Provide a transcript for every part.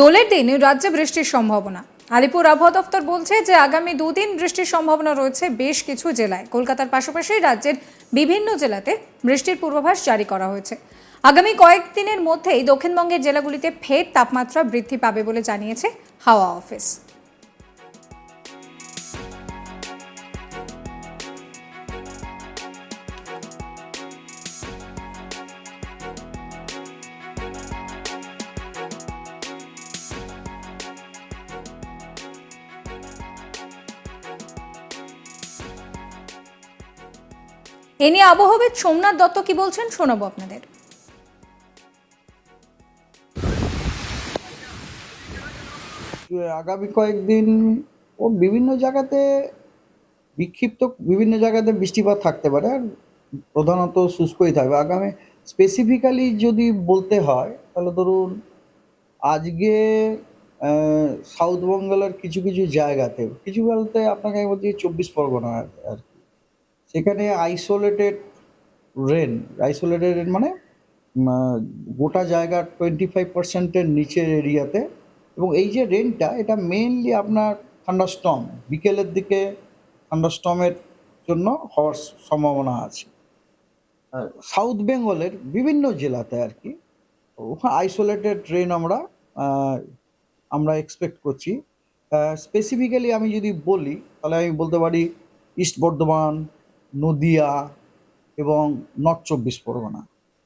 দোলের দিন রাজ্যে বৃষ্টির সম্ভাবনা। আলিপুর আবহাওয়া দফতর বলছে যে আগামী দুদিন বৃষ্টির সম্ভাবনা রয়েছে বেশ কিছু জেলায়। কলকাতার পাশাপাশি রাজ্যের বিভিন্ন জেলাতে বৃষ্টির পূর্বাভাস জারি করা হয়েছে। আগামী কয়েকদিনের মধ্যেই দক্ষিণবঙ্গের জেলাগুলিতে ফের তাপমাত্রা বৃদ্ধি পাবে বলে জানিয়েছে হাওয়া অফিস। এ নিয়ে আবহাওয়াবিদ সোমনাথ দত্ত কি বলছেন শোনাবো আপনাদের। আগামী কয়েকদিন ও বিভিন্ন জায়গাতে বিক্ষিপ্ত, বিভিন্ন জায়গাতে বৃষ্টিপাত থাকতে পারে আর প্রধানত শুষ্কই থাকবে। আগামী স্পেসিফিক্যালি যদি বলতে হয়, তাহলে ধরুন আজকে সাউথ বেঙ্গলের কিছু কিছু জায়গাতে, কিছু বলতে আপনাকে আমি বলছি চব্বিশ পরগনা আর কি। সেখানে আইসোলেটেড রেন আইসোলেটেড রেন মানে গোটা জায়গার টোয়েন্টি ফাইভ পার্সেন্টের নিচের এরিয়াতে এবং এই যে রেনটা এটা মেইনলি আপনার থান্ডারস্টম বিকেলের দিকে থান্ডারস্টমের জন্য হওয়ার সম্ভাবনা আছে। সাউথ বেঙ্গলের বিভিন্ন জেলাতে আর কি ওখানে আইসোলেটেড ট্রেন আমরা আমরা এক্সপেক্ট করছি। স্পেসিফিক্যালি আমি যদি বলি, তাহলে আমি বলতে পারি ইস্ট বর্ধমান নদিয়া এবং নর্থ চব্বিশ পরগনা।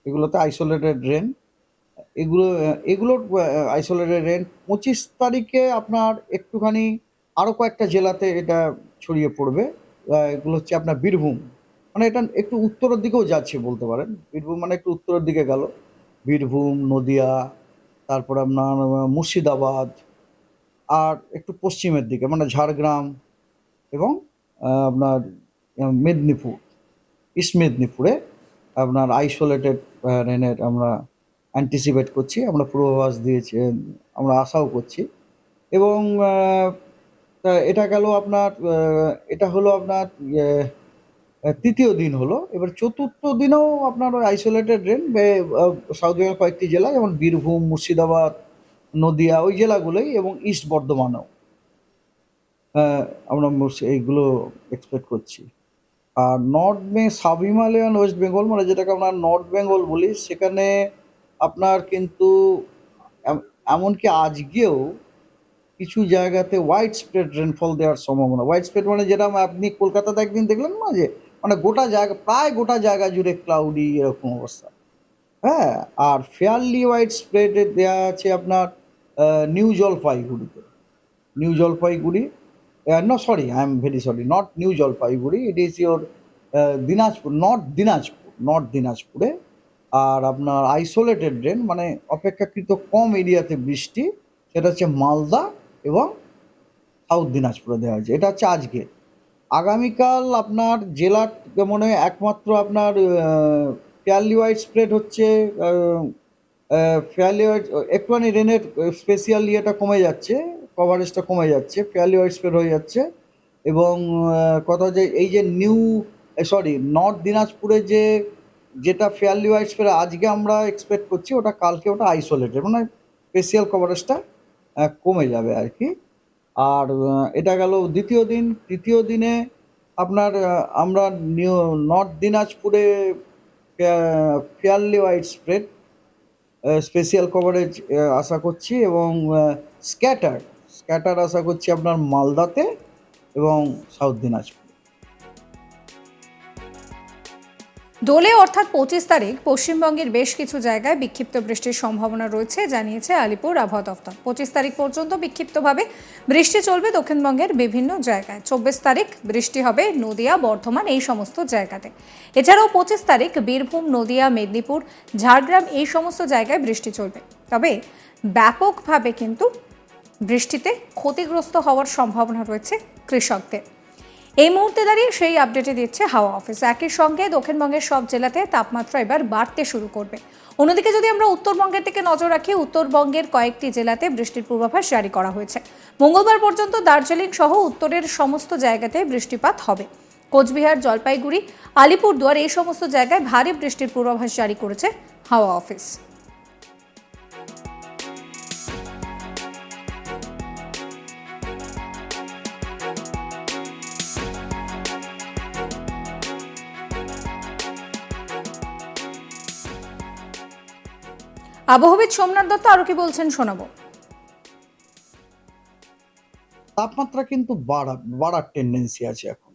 এগুলোতে আইসোলেটেড রেন এগুলো এগুলোর আইসোলেটেড রেন পঁচিশ তারিখে আপনার একটুখানি আরও কয়েকটা জেলাতে এটা ছড়িয়ে পড়বে। এগুলো হচ্ছে আপনার বীরভূম। মানে এটা একটু উত্তরের দিকেও যাচ্ছে বলতে পারেন। বীরভূম মানে একটু উত্তরের দিকে গেল। বীরভূম, নদিয়া, তারপর আপনার মুর্শিদাবাদ, আর একটু পশ্চিমের দিকে মানে ঝাড়গ্রাম এবং আপনার মেদিনীপুর ইস্ট মেদিনীপুরে আপনার আইসোলেটেড রেনের আমরা অ্যান্টিসিপেট করছি আমরা পূর্বাভাস দিয়েছি আমরা আশাও করছি। এবং এটা গেল আপনার এটা হলো আপনার ইয়ে, তৃতীয় দিন হলো। এবার চতুর্থ দিনেও আপনার আইসোলেটেড রেন সাউথ বেঙ্গল কয়েকটি জেলা যেমন বীরভূম মুর্শিদাবাদ নদিয়া ওই জেলাগুলোই এবং ইস্ট বর্ধমানেও আমরা এইগুলো এক্সপেক্ট করছি। আর north bay sub Himalayan West Bengal মানে যেটাকে আমরা নর্থ বেঙ্গল বলি, সেখানে আপনার কিন্তু এমনকি আজকেও কিছু জায়গাতে হোয়াইট স্প্রেড রেনফল দেওয়ার সম্ভাবনা। হোয়াইট স্প্রেড মানে যেটা আপনি কলকাতাতে একদিন দেখলেন না যে মানে গোটা জায়গা, প্রায় গোটা জায়গা জুড়ে ক্লাউডি এরকম অবস্থা। হ্যাঁ আর ফেয়ারলি হোয়াইট স্প্রেড দেওয়া আছে আপনার নিউ জলপাইগুড়িতে new Jalpaiguri no sorry i am very sorry. Not new Jalpaiguri it is your uh, Dinajpur north Dinajpur north দিনাজপুরে আর আপনার আইসোলেটেড রেন মানে অপেক্ষাকৃত কম এরিয়াতে বৃষ্টি সেটা হচ্ছে মালদা এবং সাউথ দিনাজপুরে দেওয়া হয়েছে। এটা হচ্ছে আজকে আগামীকাল আপনার জেলার মনে একমাত্র আপনার ফেয়ারলি হোয়াইট স্প্রেড হচ্ছে ফেয়ারলি হোয়াইট একটুখানি রেনের স্পেশাল ইয়েটা কমে যাচ্ছে। কভারেজটা কমে যাচ্ছে ফেয়ারলি ওয়াইড স্প্রেড হয়ে যাচ্ছে এবং কথা হচ্ছে এই যে নিউ সরি নর্থ দিনাজপুরে যে, যেটা ফেয়ারলি ওয়াইড স্প্রেড আজকে আমরা এক্সপেক্ট করছি ওটা কালকে ওটা আইসোলেটেড মানে স্পেশাল কভারেজটা কমে যাবে আর কি। আর এটা গেল দ্বিতীয় দিন, তৃতীয় দিনে আপনার আমরা নিউ নর্থ দিনাজপুরে fairly wide spread spatial coverage আশা করছি এবং স্ক্যাটার স্ক্যাটার আশা করছি আপনার মালদাতে এবং সাউথ দিনাজপুর। দোলে অর্থাৎ পঁচিশ তারিখ পশ্চিমবঙ্গের বেশ কিছু জায়গায় বিক্ষিপ্ত বৃষ্টির সম্ভাবনা রয়েছে, জানিয়েছে আলিপুর আবহাওয়া দফতর। পঁচিশ তারিখ পর্যন্ত বিক্ষিপ্তভাবে বৃষ্টি চলবে দক্ষিণবঙ্গের বিভিন্ন জায়গায়। চব্বিশ তারিখ বৃষ্টি হবে নদিয়া, বর্ধমান এই সমস্ত জায়গাতে। এছাড়াও পঁচিশ তারিখ বীরভূম, নদিয়া, মেদিনীপুর, ঝাড়গ্রাম এই সমস্ত জায়গায় বৃষ্টি চলবে। তবে ব্যাপকভাবে কিন্তু বৃষ্টিতে ক্ষতিগ্রস্ত হওয়ার সম্ভাবনা রয়েছে কৃষকদের। এই মুহূর্তে দাঁড়িয়ে সেই আপডেটে দিচ্ছে হাওয়া অফিস একই সঙ্গে দক্ষিণবঙ্গের সব জেলাতে তাপমাত্রা এবার বাড়তে শুরু করবে। অন্যদিকে যদি আমরা উত্তরবঙ্গের দিকে নজর রাখি, উত্তরবঙ্গের কয়েকটি জেলাতে বৃষ্টির পূর্বাভাস জারি করা হয়েছে। মঙ্গলবার পর্যন্ত দার্জিলিং সহ উত্তরের সমস্ত জায়গাতে বৃষ্টিপাত হবে। কোচবিহার, জলপাইগুড়ি, আলিপুরদুয়ার এই সমস্ত জায়গায় ভারী বৃষ্টির পূর্বাভাস জারি করেছে হাওয়া অফিস আবহবিদ সোমনাথ দত্ত আরও কি বলছেন, শোনাবো। তাপমাত্রা কিন্তু বাড়া, বাড়ার টেন্ডেন্সি আছে এখন।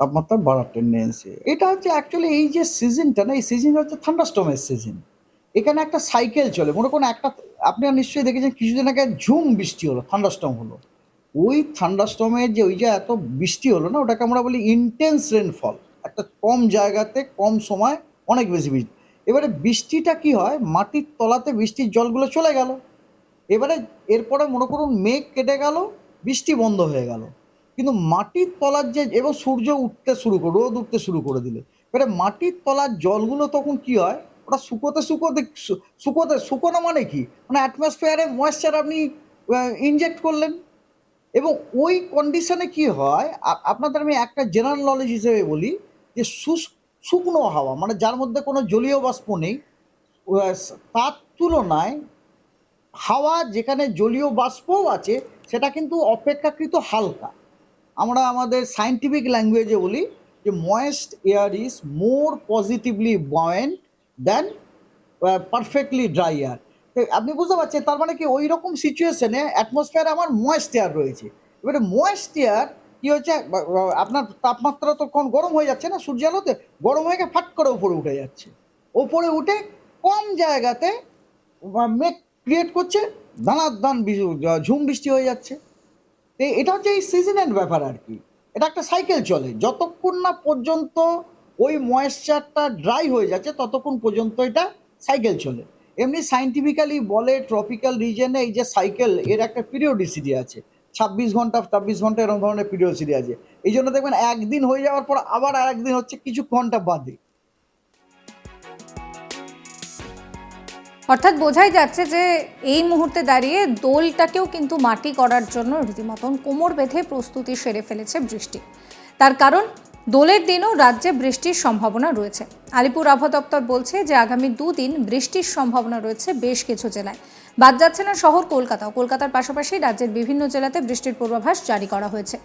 তাপমাত্রা বাড়ার টেন্ডেন্সি এটা হচ্ছে অ্যাকচুয়ালি এই যে সিজনটা না, এই সিজনটা হচ্ছে থান্ডারস্টমের সিজন এখানে একটা সাইকেল চলে। মনে করুন একটা আপনারা নিশ্চয়ই দেখেছেন কিছুদিন আগে ঝুম বৃষ্টি হলো থান্ডারস্টম হলো। ওই থান্ডারস্টমের যে, ওই যে এত বৃষ্টি হলো না, ওটাকে আমরা বলি ইন্টেন্স রেনফল একটা কম জায়গাতে, কম সময় অনেক বেশি বৃষ্টি এবারে বৃষ্টিটা কি হয়? মাটির তলাতে বৃষ্টির জলগুলো চলে গেল। এবারে এরপরে মনে করুন মেঘ কেটে গেল, বৃষ্টি বন্ধ হয়ে গেল। কিন্তু মাটির তলার যে এবং সূর্য উঠতে শুরু করে, রোদ উঠতে শুরু করে দিলে। এবারে মাটির তলার জলগুলো তখন কি হয়? ওটা শুকোতে শুকোতে শুকোতে, শুকোনো মানে কি? মানে অ্যাটমসফিয়ারে ময়েশ্চার আপনি ইনজেক্ট করলেন। এবং ওই কন্ডিশনে কি হয়? আপনাদের আমি একটা জেনারেল নলেজ হিসেবে বলি যে শুষ- শুকনো হাওয়া মানে যার মধ্যে কোনো জলীয় বাষ্প নেই তার তুলনায় হাওয়া যেখানে জলীয় বাষ্পও আছে, সেটা কিন্তু অপেক্ষাকৃত হালকা। আমরা আমাদের সায়েন্টিফিক ল্যাঙ্গুয়েজে বলি যে moist air is more positively buoyant than perfectly dry air আপনি বুঝতে পারছেন, তার মানে কি ওই রকম সিচুয়েশনে অ্যাটমসফিয়ারে আমার ময়েস্ট এয়ার রয়েছে। এবারে ময়েস্ট এয়ার কী বা- আপনার তাপমাত্রা তো কোন গরম হয়ে যাচ্ছে না সূর্য আলোতে গরম হয়ে গিয়ে ফাট করে উপরে উঠে যাচ্ছে। ওপরে উঠে কম জায়গাতে মেঘ ক্রিয়েট করছে দানার দান ঝুম বৃষ্টি হয়ে যাচ্ছে। তো এটা হচ্ছে এই সিজনের ব্যাপার আর কি। এটা একটা সাইকেল চলে। যতক্ষণ না পর্যন্ত ওই ময়েশ্চারটা ড্রাই হয়ে যাচ্ছে, ততক্ষণ পর্যন্ত এটা সাইকেল চলে। এমনি সাইন্টিফিক্যালি বলে ট্রপিক্যাল রিজনে এই যে সাইকেল এর একটা পিরিয়ডিসিটি আছে। ছাব্বিশ ঘণ্টা ছাব্বিশ ঘণ্টা এরকম ধরনের পিরিয়ড পিরিয়ডিসিটি আছে। এই জন্য দেখবেন একদিন হয়ে যাওয়ার পর আবার আর একদিন হচ্ছে কিছু ঘণ্টা বাদে। অর্থাৎ বোঝাই যাচ্ছে যে এই মুহূর্তে দাঁড়িয়ে দোলটাকেও কিন্তু মাটি করার জন্য রীতিমতন কোমর বেঁধে প্রস্তুতি সেরে ফেলেছে বৃষ্টি। তার কারণ, দোলের দিনও রাজ্যে বৃষ্টির সম্ভাবনা রয়েছে। আলিপুর আবহাওয়া দপ্তর বলছে যে আগামী দুদিন বৃষ্টির সম্ভাবনা রয়েছে বেশ কিছু জেলায়। বাদ যাচ্ছে না শহর কলকাতাও। কলকাতার পাশাপাশি রাজ্যের বিভিন্ন জেলাতে বৃষ্টির পূর্বাভাস জারি করা হয়েছে।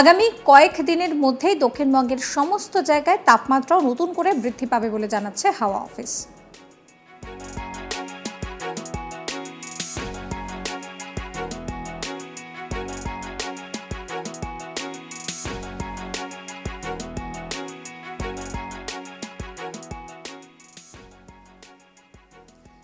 আগামী কয়েক দিনের মধ্যেই দক্ষিণবঙ্গের সমস্ত জায়গায় তাপমাত্রাও নতুন করে বৃদ্ধি পাবে বলে জানাচ্ছে হাওয়া অফিস।